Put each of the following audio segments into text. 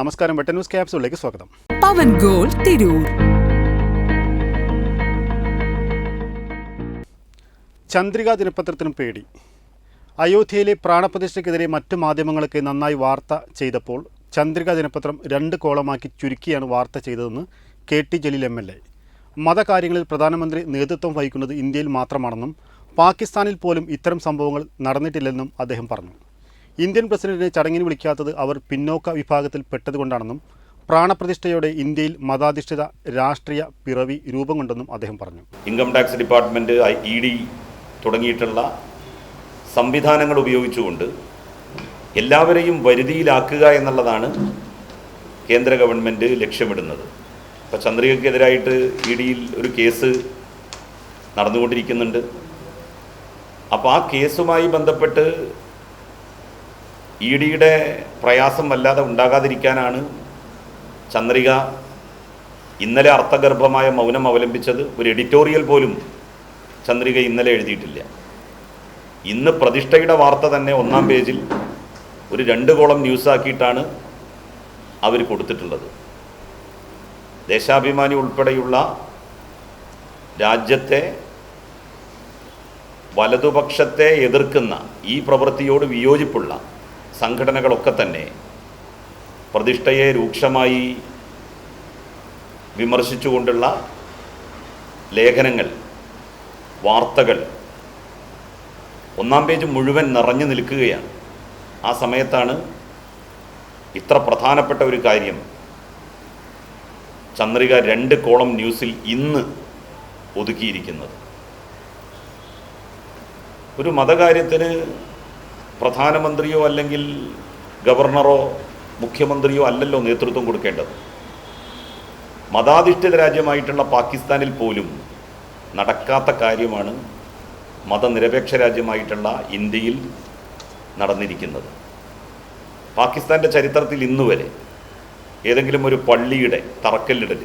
നമസ്കാരം വെട്ട ന്യൂസ് ക്യാപ്സിലേക്ക് സ്വാഗതം. പവൻ ഗോൾ തിരൂർ. ചന്ദ്രിക ദിനപത്രത്തിനും പേടി. അയോധ്യയിലെ പ്രാണപ്രതിഷ്ഠയ്ക്കെതിരെ മറ്റു മാധ്യമങ്ങൾക്ക് നന്നായി വാർത്ത ചെയ്തപ്പോൾ ചന്ദ്രിക ദിനപത്രം രണ്ട് കോളമാക്കി ചുരുക്കിയാണ് വാർത്ത ചെയ്തതെന്ന് K T Jaleel M L A. മതകാര്യങ്ങളിൽ പ്രധാനമന്ത്രി നേതൃത്വം വഹിക്കുന്നത് ഇന്ത്യയിൽ മാത്രമാണെന്നും പാകിസ്ഥാനിൽ പോലും ഇത്തരം സംഭവങ്ങൾ നടന്നിട്ടില്ലെന്നും അദ്ദേഹം പറഞ്ഞു. ഇന്ത്യൻ പ്രസിഡന്റിനെ ചടങ്ങിന് വിളിക്കാത്തത് അവർ പിന്നോക്ക വിഭാഗത്തിൽ പെട്ടതുകൊണ്ടാണെന്നും പ്രാണപ്രതിഷ്ഠയോടെ ഇന്ത്യയിൽ മതാധിഷ്ഠിത രാഷ്ട്രീയ പിറവി രൂപം കൊണ്ടെന്നും അദ്ദേഹം പറഞ്ഞു. Income tax department E D തുടങ്ങിയിട്ടുള്ള സംവിധാനങ്ങൾ ഉപയോഗിച്ചുകൊണ്ട് എല്ലാവരെയും വരുതിയിലാക്കുക എന്നുള്ളതാണ് കേന്ദ്ര ഗവൺമെന്റ് ലക്ഷ്യമിടുന്നത്. ഇപ്പോൾ ചന്ദ്രികക്കെതിരായിട്ട് ഇ ഡിയിൽ ഒരു കേസ് നടന്നുകൊണ്ടിരിക്കുന്നുണ്ട്. അപ്പോൾ ആ കേസുമായി ബന്ധപ്പെട്ട് ഇ ഡിയുടെ പ്രയാസം വല്ലാതെ ഉണ്ടാകാതിരിക്കാനാണ് ചന്ദ്രിക ഇന്നലെ അർത്ഥഗർഭമായ മൗനം അവലംബിച്ചത്. ഒരു എഡിറ്റോറിയൽ പോലും ചന്ദ്രിക ഇന്നലെ എഴുതിയിട്ടില്ല. ഇന്ന് പ്രതിഷ്ഠയുടെ വാർത്ത തന്നെ ഒന്നാം പേജിൽ ഒരു രണ്ട് കോളം ന്യൂസാക്കിയിട്ടാണ് അവർ കൊടുത്തിട്ടുള്ളത്. ദേശാഭിമാനി ഉൾപ്പെടെയുള്ള രാജ്യത്തെ വലതുപക്ഷത്തെ എതിർക്കുന്ന ഈ പ്രവൃത്തിയോട് വിയോജിപ്പുള്ള സംഘടനകളൊക്കെ തന്നെ പ്രതിഷ്ഠയെ രൂക്ഷമായി വിമർശിച്ചുകൊണ്ടുള്ള ലേഖനങ്ങൾ വാർത്തകൾ ഒന്നാം പേജ് മുഴുവൻ നിറഞ്ഞു നിൽക്കുകയാണ്. ആ സമയത്താണ് ഇത്ര പ്രധാനപ്പെട്ട ഒരു കാര്യം. ചന്ദ്രിക രണ്ട് കോളം ന്യൂസിൽ ഇന്ന് ഒതുക്കിയിരിക്കുന്നത്. ഒരു മതകാര്യത്തിന് പ്രധാനമന്ത്രിയോ അല്ലെങ്കിൽ ഗവർണറോ മുഖ്യമന്ത്രിയോ അല്ലല്ലോ നേതൃത്വം കൊടുക്കേണ്ടത്. മതാധിഷ്ഠിത രാജ്യമായിട്ടുള്ള പാകിസ്ഥാനിൽ പോലും നടക്കാത്ത കാര്യമാണ് മതനിരപേക്ഷ രാജ്യമായിട്ടുള്ള ഇന്ത്യയിൽ നടന്നിരിക്കുന്നത്. പാകിസ്ഥാന്റെ ചരിത്രത്തിൽ ഇന്നുവരെ ഏതെങ്കിലും ഒരു പള്ളിയുടെ തറക്കല്ലിടൽ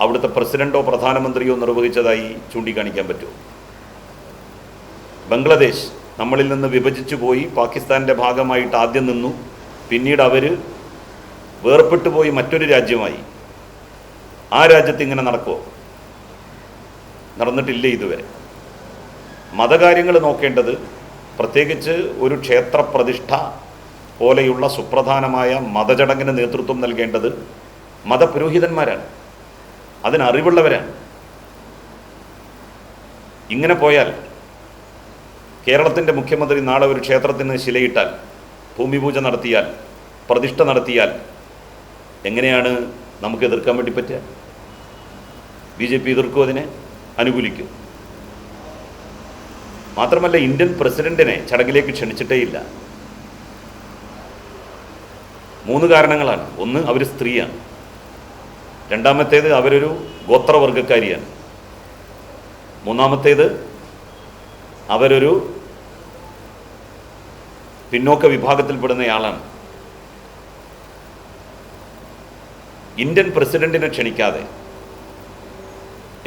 അവിടുത്തെ പ്രസിഡന്റോ പ്രധാനമന്ത്രിയോ നിർവഹിച്ചതായി ചൂണ്ടിക്കാണിക്കാൻ പറ്റുമോ? ബംഗ്ലാദേശ് നമ്മളിൽ നിന്ന് വിഭജിച്ചു പോയി പാകിസ്ഥാന്റെ ഭാഗമായിട്ട് ആദ്യം നിന്നു. പിന്നീട് അവർ വേർപെട്ടു പോയി മറ്റൊരു രാജ്യമായി. ആ രാജ്യത്ത് ഇങ്ങനെ നടക്കുമോ നടന്നിട്ടില്ല ഇതുവരെ? മതകാര്യങ്ങൾ നോക്കേണ്ടത് പ്രത്യേകിച്ച് ഒരു ക്ഷേത്രപ്രതിഷ്ഠ പോലെയുള്ള സുപ്രധാനമായ മതചടങ്ങിന് നേതൃത്വം നൽകേണ്ടത് മതപുരോഹിതന്മാരാണ്. അതിനറിവുള്ളവരാണ്. ഇങ്ങനെ പോയാൽ കേരളത്തിന്റെ മുഖ്യമന്ത്രി നാളെ ഒരു ക്ഷേത്രത്തിന് ശിലയിട്ടാൽ ഭൂമിപൂജ നടത്തിയാൽ പ്രതിഷ്ഠ നടത്തിയാൽ എങ്ങനെയാണ് നമുക്ക് എതിർക്കാൻ വേണ്ടി പറ്റുക? ബി ജെ പി എതിർക്കും അതിനെ അനുകൂലിക്കും. മാത്രമല്ല ഇന്ത്യൻ പ്രസിഡന്റിനെ ചടങ്ങിലേക്ക് ക്ഷണിച്ചിട്ടേയില്ല. മൂന്ന് കാരണങ്ങളാണ്. ഒന്ന് അവർ സ്ത്രീയാണ്. രണ്ടാമത്തേത് അവരൊരു ഗോത്രവർഗക്കാരിയാണ് മൂന്നാമത്തേത് അവരൊരു പിന്നോക്ക വിഭാഗത്തിൽപ്പെടുന്നയാളാണ്. ഇന്ത്യൻ പ്രസിഡന്റിനെ ക്ഷണിക്കാതെ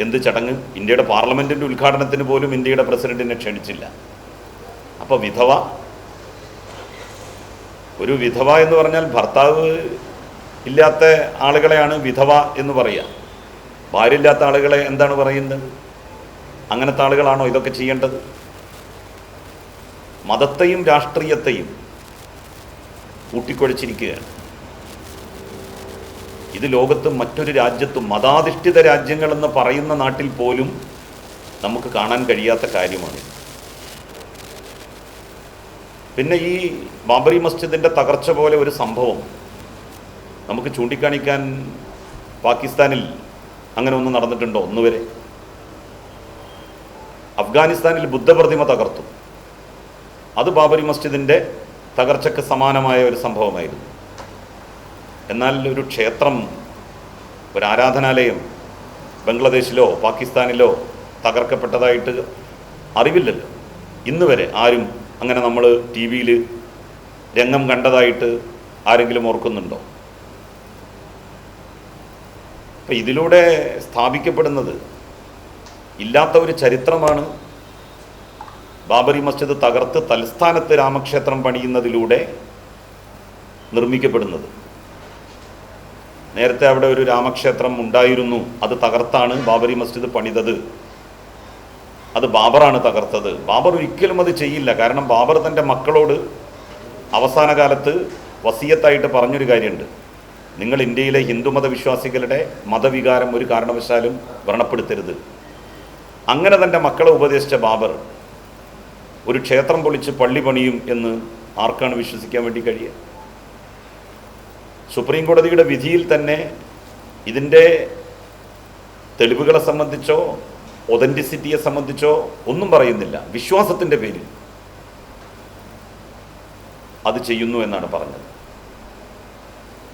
എന്ത് ചടങ്ങ്? ഇന്ത്യയുടെ പാർലമെന്റിന്റെ ഉദ്ഘാടനത്തിന് പോലും ഇന്ത്യയുടെ പ്രസിഡന്റിനെ ക്ഷണിച്ചില്ല. അപ്പോൾ വിധവ ഒരു വിധവ എന്ന് പറഞ്ഞാൽ ഭർത്താവ് ഇല്ലാത്ത ആളുകളെയാണ് വിധവ എന്ന് പറയുക. ഭാര്യ ഇല്ലാത്ത ആളുകളെ എന്താണ് പറയുന്നത്? അങ്ങനത്തെ ആളുകളാണോ ഇതൊക്കെ ചെയ്യേണ്ടത്? മതത്തെയും രാഷ്ട്രീയത്തെയും കൂട്ടിക്കുഴച്ചിരിക്കുകയാണ്. ഇത് ലോകത്ത് മറ്റൊരു രാജ്യത്തും മതാധിഷ്ഠിത രാജ്യങ്ങളെന്ന് പറയുന്ന നാട്ടിൽ പോലും നമുക്ക് കാണാൻ കഴിയാത്ത കാര്യമാണ് പിന്നെ ഈ ബാബറി മസ്ജിദിന്റെ തകർച്ച പോലെ ഒരു സംഭവം നമുക്ക് ചൂണ്ടിക്കാണിക്കാൻ പാകിസ്ഥാനിൽ അങ്ങനെ ഒന്നും നടന്നിട്ടുണ്ടോ? ഒന്നുവരെ. അഫ്ഗാനിസ്ഥാനിൽ ബുദ്ധപ്രതിമ തകർത്തു. അത് ബാബരി മസ്ജിദിന്റെ തകർച്ചയ്ക്ക് സമാനമായ ഒരു സംഭവമായിരുന്നു. എന്നാൽ ഒരു ക്ഷേത്രം ഒരു ആരാധനാലയം ബംഗ്ലാദേശിലോ പാകിസ്ഥാനിലോ തകർക്കപ്പെട്ടതായിട്ട് അറിവില്ലല്ലോ. ഇന്ന് വരെ ആരും അങ്ങനെ നമ്മൾ ടി വിയിൽ രംഗം കണ്ടതായിട്ട് ആരെങ്കിലും ഓർക്കുന്നുണ്ടോ? അപ്പം ഇതിലൂടെ സ്ഥാപിക്കപ്പെടുന്നത് ഇല്ലാത്ത ഒരു ചരിത്രമാണ് ബാബറി മസ്ജിദ് തകർത്ത് തലസ്ഥാനത്ത് രാമക്ഷേത്രം പണിയുന്നതിലൂടെ നിർമ്മിക്കപ്പെടുന്നത്. നേരത്തെ അവിടെ ഒരു രാമക്ഷേത്രം ഉണ്ടായിരുന്നു. അത് തകർത്താണ് ബാബറി മസ്ജിദ് പണിതത്. അത് ബാബറാണ് തകർത്തത്. ബാബർ ഒരിക്കലും അത് ചെയ്യില്ല. കാരണം ബാബർ തന്റെ മക്കളോട് അവസാന കാലത്ത് വസീയത്തായിട്ട് പറഞ്ഞൊരു കാര്യമുണ്ട്. നിങ്ങൾ ഇന്ത്യയിലെ ഹിന്ദുമത വിശ്വാസികളുടെ മതവികാരം ഒരു കാരണവശാലും വ്രണപ്പെടുത്തരുത്. അങ്ങനെ തന്റെ മക്കളെ ഉപദേശിച്ച ബാബർ ഒരു ക്ഷേത്രം പൊളിച്ച് പള്ളി പണിയും എന്ന് ആർക്കാണ് വിശ്വസിക്കാൻ വേണ്ടി കഴിയുക? സുപ്രീം കോടതിയുടെ വിധിയിൽ തന്നെ ഇതിന്റെ തെളിവുകളെ സംബന്ധിച്ചോ ഒതന്റിസിറ്റിയെ സംബന്ധിച്ചോ ഒന്നും പറയുന്നില്ല. വിശ്വാസത്തിന്റെ പേരിൽ അത് ചെയ്യുന്നു എന്നാണ് പറഞ്ഞത്.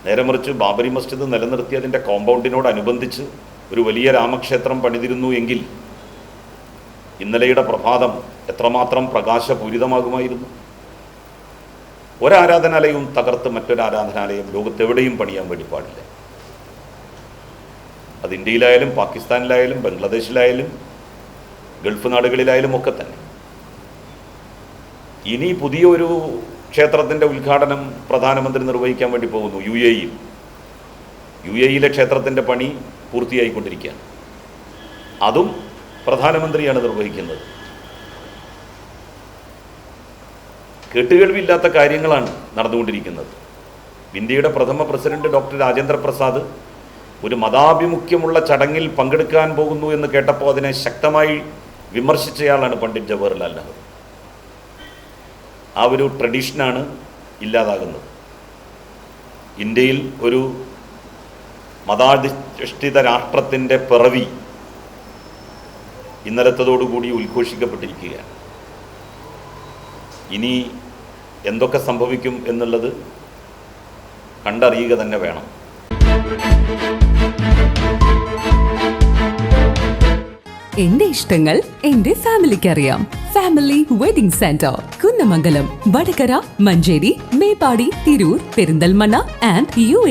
നേരെ മറിച്ച് ബാബരി മസ്ജിദ് നിലനിർത്തിയതിന്റെ കോമ്പൗണ്ടിനോടനുബന്ധിച്ച് ഒരു വലിയ രാമക്ഷേത്രം പണിതിരുന്നു എങ്കിൽ ഇന്നലെയുടെ പ്രഭാതം എത്രമാത്രം പ്രകാശപൂരിതമാകുമായിരുന്നു? ഒരാരാധനാലയവും തകർത്ത് മറ്റൊരു ആരാധനാലയം ലോകത്തെവിടെയും പണിയാൻ വേണ്ടി പാടില്ല. അത് ഇന്ത്യയിലായാലും പാകിസ്ഥാനിലായാലും ബംഗ്ലാദേശിലായാലും ഗൾഫ് നാടുകളിലായാലും ഒക്കെ തന്നെ. ഇനി പുതിയൊരു ക്ഷേത്രത്തിന്റെ ഉദ്ഘാടനം പ്രധാനമന്ത്രി നിർവഹിക്കാൻ വേണ്ടി പോകുന്നു. യു എ ഇയിൽ യു എ ഇയിലെ ക്ഷേത്രത്തിന്റെ പണി പൂർത്തിയായിക്കൊണ്ടിരിക്കുകയാണ്. അതും പ്രധാനമന്ത്രിയാണ് നിർവഹിക്കുന്നത്. കേട്ടുകേൾവില്ലാത്ത കാര്യങ്ങളാണ് നടന്നുകൊണ്ടിരിക്കുന്നത്. ഇന്ത്യയുടെ പ്രഥമ പ്രസിഡന്റ് ഡോക്ടർ രാജേന്ദ്ര പ്രസാദ് ഒരു മതാഭിമുഖ്യമുള്ള ചടങ്ങിൽ പങ്കെടുക്കാൻ പോകുന്നു എന്ന് കേട്ടപ്പോൾ അതിനെ ശക്തമായി വിമർശിച്ചയാളാണ് പണ്ഡിറ്റ് ജവഹർലാൽ നെഹ്റു. ആ ഒരു ട്രഡീഷനാണ് ഇല്ലാതാകുന്നത്. ഇന്ത്യയിൽ ഒരു മതാധിഷ്ഠിത രാഷ്ട്രത്തിന്റെ പിറവി ഇന്നലത്തതോടുകൂടി ഉദ്ഘോഷിക്കപ്പെട്ടിരിക്കുകയാണ്. ഇനി എന്തൊക്കെ സംഭവിക്കും എന്നുള്ളത് കണ്ടറിയുക തന്നെ വേണം. എന്റെ ഇഷ്ടങ്ങൾ എന്റെ ഫാമിലിക്ക് അറിയാം family wedding centre Kunnamangalam Vadakara Manjeri Meppadi Tirur Perinthalmanna and you